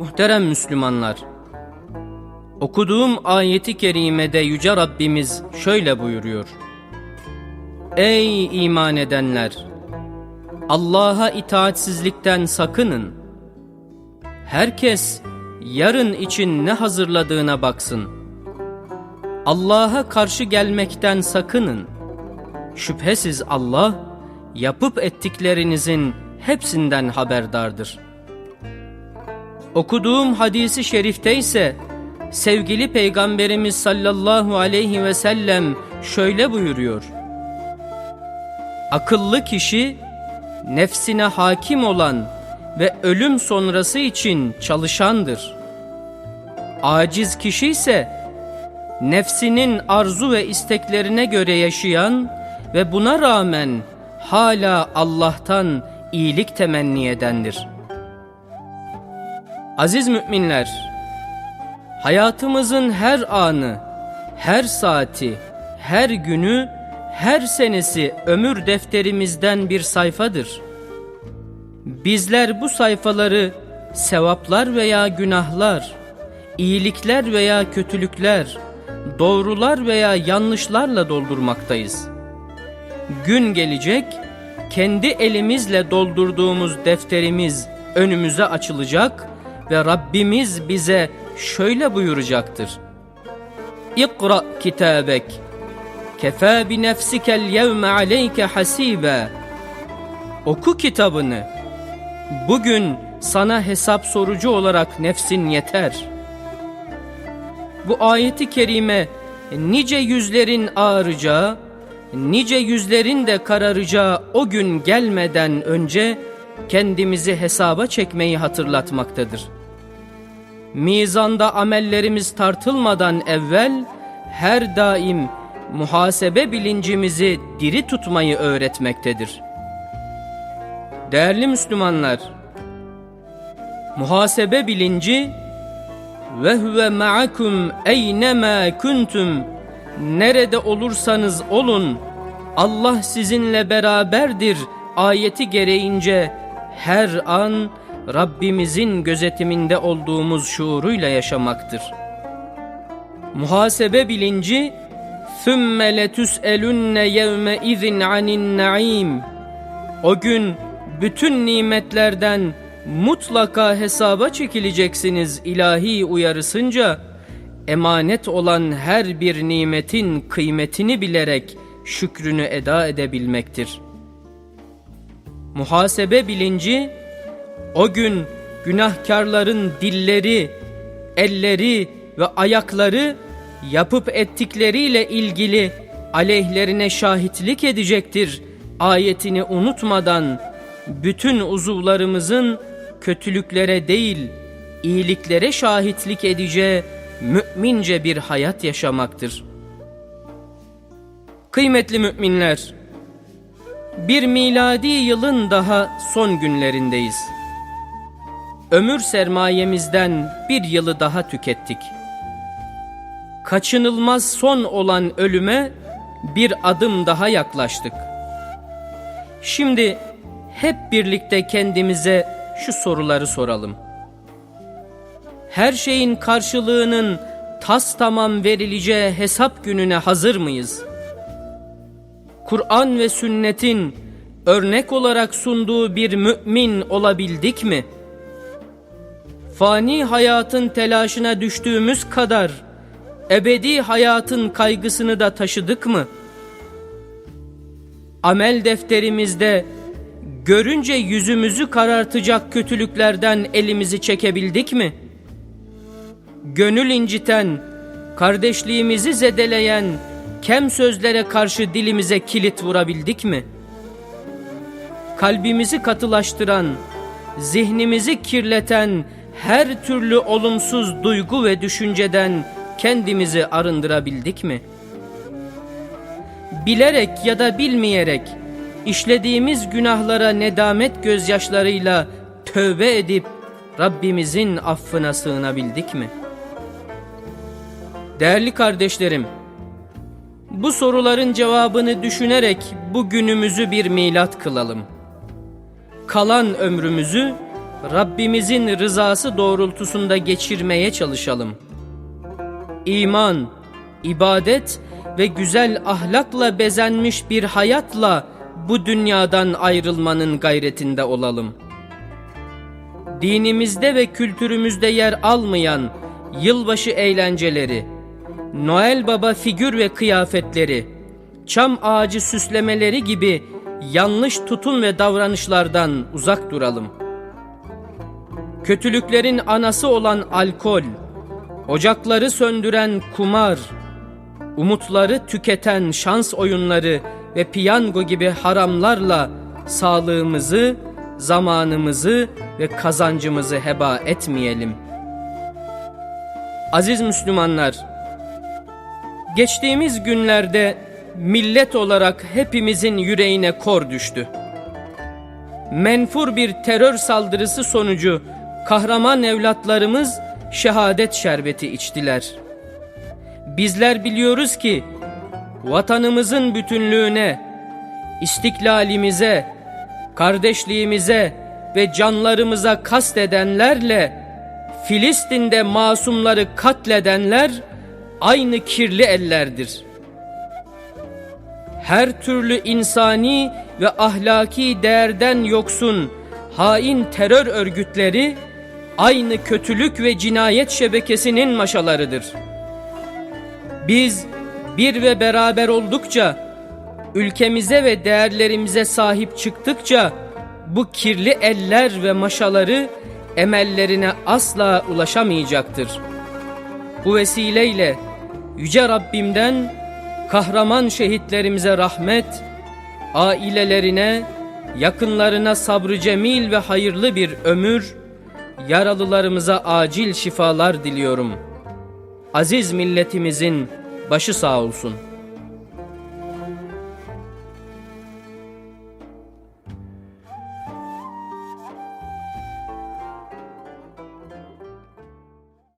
Muhterem Müslümanlar, okuduğum ayeti kerimede Yüce Rabbimiz şöyle buyuruyor. Ey iman edenler! Allah'a itaatsizlikten sakının. Herkes yarın için ne hazırladığına baksın. Allah'a karşı gelmekten sakının. Şüphesiz Allah yapıp ettiklerinizin hepsinden haberdardır. Okuduğum hadisi şerifte ise sevgili Peygamberimiz sallallahu aleyhi ve sellem şöyle buyuruyor. Akıllı kişi nefsine hakim olan ve ölüm sonrası için çalışandır. Aciz kişi ise nefsinin arzu ve isteklerine göre yaşayan ve buna rağmen hala Allah'tan iyilik temenni edendir. Aziz müminler, hayatımızın her anı, her saati, her günü, her senesi ömür defterimizden bir sayfadır. Bizler bu sayfaları sevaplar veya günahlar, iyilikler veya kötülükler, doğrular veya yanlışlarla doldurmaktayız. Gün gelecek, kendi elimizle doldurduğumuz defterimiz önümüze açılacak ve Rabbimiz bize şöyle buyuracaktır. İkra kitabek Kefa bi nefsikel yevme aleyke hasibe Oku kitabını. Bugün sana hesap sorucu olarak nefsin yeter. Bu ayeti kerime nice yüzlerin ağaracağı, nice yüzlerin de kararacağı o gün gelmeden önce kendimizi hesaba çekmeyi hatırlatmaktadır. Mizanda amellerimiz tartılmadan evvel her daim muhasebe bilincimizi diri tutmayı öğretmektedir. Değerli Müslümanlar, muhasebe bilinci ve huve ma'akum eynema kuntum nerede olursanız olun Allah sizinle beraberdir ayeti gereğince her an Rabbimizin gözetiminde olduğumuz şuuruyla yaşamaktır. Muhasebe bilinci ثُمَّ لَتُسْأَلُنَّ يَوْمَ اِذٍ عَنِ النَّعِيمِ O gün bütün nimetlerden mutlaka hesaba çekileceksiniz ilahi uyarısınca emanet olan her bir nimetin kıymetini bilerek şükrünü eda edebilmektir. Muhasebe bilinci o gün günahkarların dilleri, elleri ve ayakları yapıp ettikleriyle ilgili aleyhlerine şahitlik edecektir. Ayetini unutmadan bütün uzuvlarımızın kötülüklere değil iyiliklere şahitlik edeceği mümince bir hayat yaşamaktır. Kıymetli müminler, bir miladi yılın daha son günlerindeyiz. Ömür sermayemizden bir yılı daha tükettik. Kaçınılmaz son olan ölüme bir adım daha yaklaştık. Şimdi hep birlikte kendimize şu soruları soralım. Her şeyin karşılığının tas tamam verileceği hesap gününe hazır mıyız? Kur'an ve sünnetin örnek olarak sunduğu bir mümin olabildik mi? Fani hayatın telaşına düştüğümüz kadar ebedi hayatın kaygısını da taşıdık mı? Amel defterimizde görünce yüzümüzü karartacak kötülüklerden elimizi çekebildik mi? Gönül inciten, kardeşliğimizi zedeleyen kem sözlere karşı dilimize kilit vurabildik mi? Kalbimizi katılaştıran, zihnimizi kirleten her türlü olumsuz duygu ve düşünceden kendimizi arındırabildik mi? Bilerek ya da bilmeyerek işlediğimiz günahlara nedamet gözyaşlarıyla tövbe edip Rabbimizin affına sığınabildik mi? Değerli kardeşlerim, bu soruların cevabını düşünerek bu günümüzü bir milat kılalım. Kalan ömrümüzü Rabbimizin rızası doğrultusunda geçirmeye çalışalım. İman, ibadet ve güzel ahlakla bezenmiş bir hayatla bu dünyadan ayrılmanın gayretinde olalım. Dinimizde ve kültürümüzde yer almayan yılbaşı eğlenceleri, Noel Baba figür ve kıyafetleri, çam ağacı süslemeleri gibi yanlış tutum ve davranışlardan uzak duralım. Kötülüklerin anası olan alkol, ocakları söndüren kumar, umutları tüketen şans oyunları ve piyango gibi haramlarla sağlığımızı, zamanımızı ve kazancımızı heba etmeyelim. Aziz Müslümanlar, geçtiğimiz günlerde millet olarak hepimizin yüreğine kor düştü. Menfur bir terör saldırısı sonucu kahraman evlatlarımız şehadet şerbeti içtiler. Bizler biliyoruz ki vatanımızın bütünlüğüne, istiklalimize, kardeşliğimize ve canlarımıza kastedenlerle Filistin'de masumları katledenler aynı kirli ellerdir. Her türlü insani ve ahlaki değerden yoksun hain terör örgütleri aynı kötülük ve cinayet şebekesinin maşalarıdır. Biz bir ve beraber oldukça, ülkemize ve değerlerimize sahip çıktıkça bu kirli eller ve maşaları emellerine asla ulaşamayacaktır. Bu vesileyle Yüce Rabbimden kahraman şehitlerimize rahmet, ailelerine, yakınlarına sabrı cemil ve hayırlı bir ömür, yaralılarımıza acil şifalar diliyorum. Aziz milletimizin başı sağ olsun.''